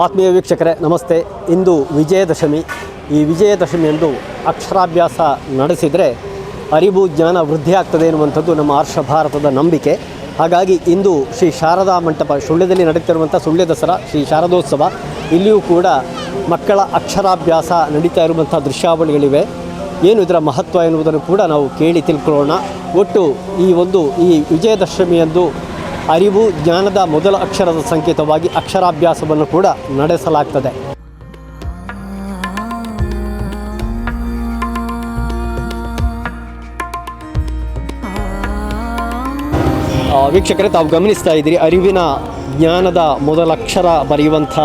ಆತ್ಮೀಯ ವೀಕ್ಷಕರೇ, ನಮಸ್ತೆ. ಇಂದು ವಿಜಯದಶಮಿ. ಈ ವಿಜಯದಶಮಿಯಂದು ಅಕ್ಷರಾಭ್ಯಾಸ ನಡೆಸಿದರೆ ಅರಿವು ಜ್ಞಾನ ವೃದ್ಧಿ ಆಗ್ತದೆ ಎನ್ನುವಂಥದ್ದು ನಮ್ಮ ಆರ್ಷ ಭಾರತದ ನಂಬಿಕೆ. ಹಾಗಾಗಿ ಇಂದು ಶ್ರೀ ಶಾರದಾ ಮಂಟಪ ಸುಳ್ಯದಲ್ಲಿ ನಡೀತಿರುವಂಥ ಸುಳ್ಯ ದಸರಾ, ಶ್ರೀ ಶಾರದೋತ್ಸವ, ಇಲ್ಲಿಯೂ ಕೂಡ ಮಕ್ಕಳ ಅಕ್ಷರಾಭ್ಯಾಸ ನಡೀತಾ ಇರುವಂಥ ದೃಶ್ಯಾವಳಿಗಳಿವೆ. ಏನು ಇದರ ಮಹತ್ವ ಎನ್ನುವುದನ್ನು ಕೂಡ ನಾವು ಕೇಳಿ ತಿಳ್ಕೊಳ್ಳೋಣ. ಒಟ್ಟು ಈ ಒಂದು ಈ ವಿಜಯದಶಮಿಯಂದು ಅರಿವು, ಜ್ಞಾನದ ಮೊದಲ ಅಕ್ಷರದ ಸಂಕೇತವಾಗಿ ಅಕ್ಷರಾಭ್ಯಾಸವನ್ನು ಕೂಡ ನಡೆಸಲಾಗ್ತದೆ. ವೀಕ್ಷಕರೇ, ತಾವು ಗಮನಿಸ್ತಾ ಇದ್ದೀರಿ, ಅರಿವಿನ ಜ್ಞಾನದ ಮೊದಲ ಅಕ್ಷರ ಬರೆಯುವಂಥ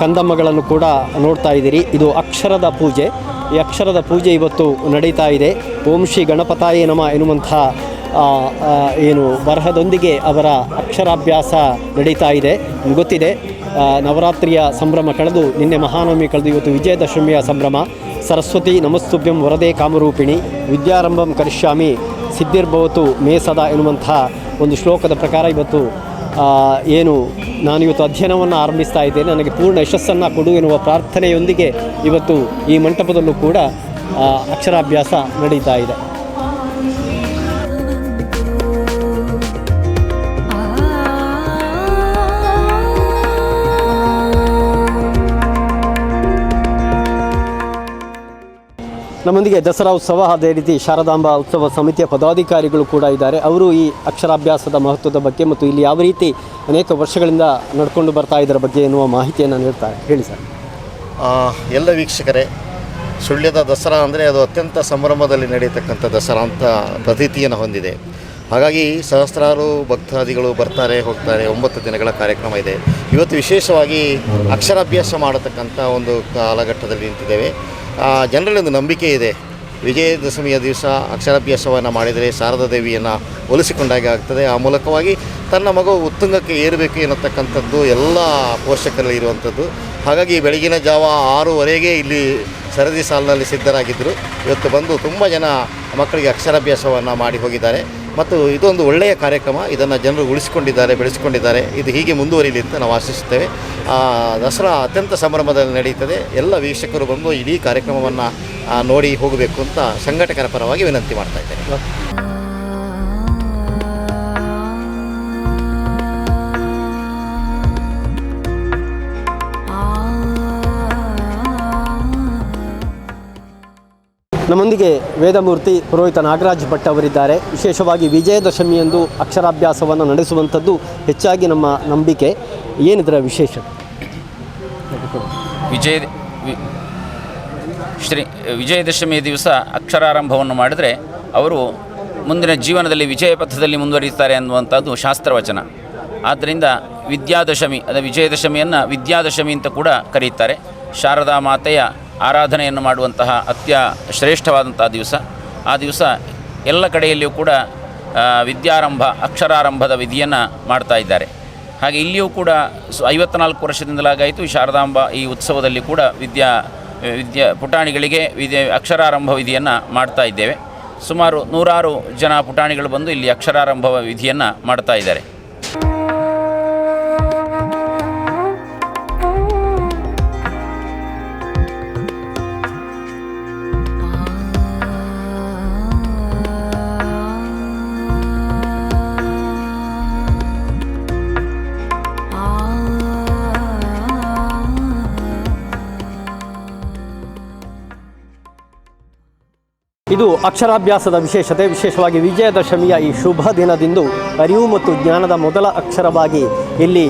ಕಂದಮ್ಮಗಳನ್ನು ಕೂಡ ನೋಡ್ತಾ ಇದ್ದೀರಿ. ಇದು ಅಕ್ಷರದ ಪೂಜೆ. ಈ ಅಕ್ಷರದ ಪೂಜೆ ಇವತ್ತು ನಡೀತಾ ಇದೆ. ಓಂ ಶ್ರೀ ಗಣಪತಾಯ ನಮ ಎನ್ನುವಂಥ ಏನು ಬರಹದೊಂದಿಗೆ ಅವರ ಅಕ್ಷರಾಭ್ಯಾಸ ನಡೀತಾ ಇದೆ. ಗೊತ್ತಿದೆ ನವರಾತ್ರಿಯ ಸಂಭ್ರಮ ಕಳೆದು ನಿನ್ನೆ ಮಹಾನವಮಿ ಕಳೆದು ಇವತ್ತು ವಿಜಯದಶಮಿಯ ಸಂಭ್ರಮ. ಸರಸ್ವತಿ ನಮಸ್ತುಭ್ಯಂ ವರದೆ ಕಾಮರೂಪಿಣಿ, ವಿದ್ಯಾರಂಭಂ ಕರಿಷ್ಯಾಮಿ, ಸಿದ್ಧಿರ್ಭವತು ಮೇ ಸದಾ ಎನ್ನುವಂತಹ ಒಂದು ಶ್ಲೋಕದ ಪ್ರಕಾರ ಇವತ್ತು ಏನು ನಾನು ಇವತ್ತು ಅಧ್ಯಯನವನ್ನು ಆರಂಭಿಸ್ತಾ ಇದ್ದೇನೆ. ನನಗೆ ಪೂರ್ಣ ಯಶಸ್ಸನ್ನು ಕೊಡು ಎನ್ನುವ ಪ್ರಾರ್ಥನೆಯೊಂದಿಗೆ ಇವತ್ತು ಈ ಮಂಟಪದಲ್ಲೂ ಕೂಡ ಅಕ್ಷರಾಭ್ಯಾಸ ನಡೀತಾ ಇದೆ. ನಮ್ಮೊಂದಿಗೆ ದಸರಾ ಉತ್ಸವ ಅದೇ ರೀತಿ ಶಾರದಾಂಬ ಉತ್ಸವ ಸಮಿತಿಯ ಪದಾಧಿಕಾರಿಗಳು ಕೂಡ ಇದ್ದಾರೆ. ಅವರು ಈ ಅಕ್ಷರಾಭ್ಯಾಸದ ಮಹತ್ವದ ಬಗ್ಗೆ ಮತ್ತು ಇಲ್ಲಿ ಯಾವ ರೀತಿ ಅನೇಕ ವರ್ಷಗಳಿಂದ ನಡ್ಕೊಂಡು ಬರ್ತಾ ಇದರ ಬಗ್ಗೆ ಎನ್ನುವ ಮಾಹಿತಿಯನ್ನು ನೀಡ್ತಾರೆ. ಹೇಳಿ ಸರ್. ಎಲ್ಲ ವೀಕ್ಷಕರೇ, ಸುಳ್ಯದ ದಸರಾ ಅಂದರೆ ಅದು ಅತ್ಯಂತ ಸಂಭ್ರಮದಲ್ಲಿ ನಡೆಯತಕ್ಕಂಥ ದಸರಾ ಅಂತ ಪ್ರತೀತಿಯನ್ನು ಹೊಂದಿದೆ. ಹಾಗಾಗಿ ಸಹಸ್ರಾರು ಭಕ್ತಾದಿಗಳು ಬರ್ತಾರೆ, ಹೋಗ್ತಾರೆ. ಒಂಬತ್ತು ದಿನಗಳ ಕಾರ್ಯಕ್ರಮ ಇದೆ. ಇವತ್ತು ವಿಶೇಷವಾಗಿ ಅಕ್ಷರಾಭ್ಯಾಸ ಮಾಡತಕ್ಕಂಥ ಒಂದು ಕಾಲಘಟ್ಟದಲ್ಲಿ ನಿಂತಿದ್ದೇವೆ. ಜನರಲ್ಲಿ ಒಂದು ನಂಬಿಕೆ ಇದೆ. ವಿಜಯದಶಮಿಯ ದಿವಸ ಅಕ್ಷರಾಭ್ಯಾಸವನ್ನು ಮಾಡಿದರೆ ಶಾರದಾ ದೇವಿಯನ್ನು ಒಲಿಸಿಕೊಂಡಾಗೆ ಆಗ್ತದೆ. ಆ ಮೂಲಕವಾಗಿ ತನ್ನ ಮಗು ಉತ್ತುಂಗಕ್ಕೆ ಏರಬೇಕು ಎನ್ನತಕ್ಕಂಥದ್ದು ಎಲ್ಲ ಪೋಷಕರಲ್ಲಿ ಇರುವಂಥದ್ದು. ಹಾಗಾಗಿ ಬೆಳಗಿನ ಜಾವ ಆರೂವರೆಗೆ ಇಲ್ಲಿ ಸರದಿ ಸಾಲಿನಲ್ಲಿ ಸಿದ್ಧರಾಗಿದ್ದರು. ಇವತ್ತು ಬಂದು ತುಂಬ ಜನ ಮಕ್ಕಳಿಗೆ ಅಕ್ಷರಾಭ್ಯಾಸವನ್ನು ಮಾಡಿ ಹೋಗಿದ್ದಾರೆ. ಮತ್ತು ಇದೊಂದು ಒಳ್ಳೆಯ ಕಾರ್ಯಕ್ರಮ. ಇದನ್ನು ಜನರು ಉಳಿಸಿಕೊಂಡಿದ್ದಾರೆ, ಬೆಳೆಸಿಕೊಂಡಿದ್ದಾರೆ. ಇದು ಹೀಗೆ ಮುಂದುವರಿಲಿ ಅಂತ ನಾವು ಆಶಿಸುತ್ತೇವೆ. ದಸರಾ ಅತ್ಯಂತ ಸಂಭ್ರಮದಲ್ಲಿ ನಡೆಯುತ್ತದೆ. ಎಲ್ಲ ವೀಕ್ಷಕರು ಬಂದು ಇಡೀ ಕಾರ್ಯಕ್ರಮವನ್ನು ನೋಡಿ ಹೋಗಬೇಕು ಅಂತ ಸಂಘಟಕರ ಪರವಾಗಿ ವಿನಂತಿ ಮಾಡ್ತಾ ಇದ್ದೇನೆ. ನಮ್ಮೊಂದಿಗೆ ವೇದಮೂರ್ತಿ ಪುರೋಹಿತ ನಾಗರಾಜ್ ಭಟ್ ಅವರಿದ್ದಾರೆ. ವಿಶೇಷವಾಗಿ ವಿಜಯದಶಮಿಯಂದು ಅಕ್ಷರಾಭ್ಯಾಸವನ್ನು ನಡೆಸುವಂಥದ್ದು ಹೆಚ್ಚಾಗಿ ನಮ್ಮ ನಂಬಿಕೆ. ಏನಿದರ ವಿಶೇಷ? ವಿಜಯ ಶ್ರೀ, ವಿಜಯದಶಮಿಯ ದಿವಸ ಅಕ್ಷರಾರಂಭವನ್ನು ಮಾಡಿದರೆ ಅವರು ಮುಂದಿನ ಜೀವನದಲ್ಲಿ ವಿಜಯ ಪಥದಲ್ಲಿ ಮುಂದುವರಿಯುತ್ತಾರೆ ಅನ್ನುವಂಥದ್ದು ಶಾಸ್ತ್ರವಚನ. ಆದ್ದರಿಂದ ವಿದ್ಯಾದಶಮಿ, ಅದ ವಿಜಯದಶಮಿಯನ್ನು ವಿದ್ಯಾದಶಮಿ ಅಂತ ಕೂಡ ಕರೆಯುತ್ತಾರೆ ಶಾರದಾ ಮಾತೆಯ ಆರಾಧನೆಯನ್ನು ಮಾಡುವಂತಹ ಅತ್ಯ ಶ್ರೇಷ್ಠವಾದಂಥ ದಿವಸ. ಆ ದಿವಸ ಎಲ್ಲ ಕಡೆಯಲ್ಲಿಯೂ ಕೂಡ ವಿದ್ಯಾರಂಭ, ಅಕ್ಷರಾರಂಭದ ವಿಧಿಯನ್ನು ಮಾಡ್ತಾ ಇದ್ದಾರೆ. ಹಾಗೆ ಇಲ್ಲಿಯೂ ಕೂಡ ಸು ಐವತ್ನಾಲ್ಕು ವರ್ಷದಿಂದಲಾಗಾಯಿತು. ಈ ಶಾರದಾಂಬ ಈ ಉತ್ಸವದಲ್ಲಿ ಕೂಡ ವಿದ್ಯಾ ವಿದ್ಯಾ ಪುಟಾಣಿಗಳಿಗೆ ವಿದ್ಯೆ ಅಕ್ಷರಾರಂಭ ವಿಧಿಯನ್ನು ಮಾಡ್ತಾ ಇದ್ದೇವೆ. ಸುಮಾರು ನೂರಾರು ಜನ ಪುಟಾಣಿಗಳು ಬಂದು ಇಲ್ಲಿ ಅಕ್ಷರಾರಂಭ ವಿಧಿಯನ್ನು ಮಾಡ್ತಾ ಇದ್ದಾರೆ. ಇದು ಅಕ್ಷರಾಭ್ಯಾಸದ ವಿಶೇಷತೆ. ವಿಶೇಷವಾಗಿ ವಿಜಯದಶಮಿಯ ಈ ಶುಭ ದಿನದಿಂದು ಅರಿವು ಮತ್ತು ಜ್ಞಾನದ ಮೊದಲ ಅಕ್ಷರವಾಗಿ ಇಲ್ಲಿ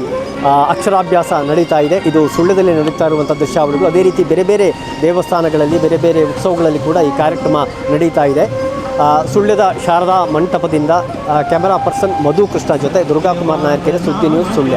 ಅಕ್ಷರಾಭ್ಯಾಸ ನಡೀತಾ ಇದೆ. ಇದು ಸುಳ್ಳ್ಯದಲ್ಲಿ ನಡೀತಾ ಇರುವಂಥ ದೃಶ್ಯಾವಳಿಗಳು ಅದೇ ರೀತಿ ಬೇರೆ ಬೇರೆ ದೇವಸ್ಥಾನಗಳಲ್ಲಿ, ಬೇರೆ ಬೇರೆ ಉತ್ಸವಗಳಲ್ಲಿ ಕೂಡ ಈ ಕಾರ್ಯಕ್ರಮ ನಡೀತಾ ಇದೆ. ಸುಳ್ಳ್ಯದ ಶಾರದಾ ಮಂಟಪದಿಂದ ಕ್ಯಾಮೆರಾ ಪರ್ಸನ್ ಮಧು ಕೃಷ್ಣ ಜೊತೆ ದುರ್ಗಾಕುಮಾರ್ ನಾಯಕರ ಸುದ್ದಿ ನ್ಯೂಸ್ ಸುಳ್ಯ.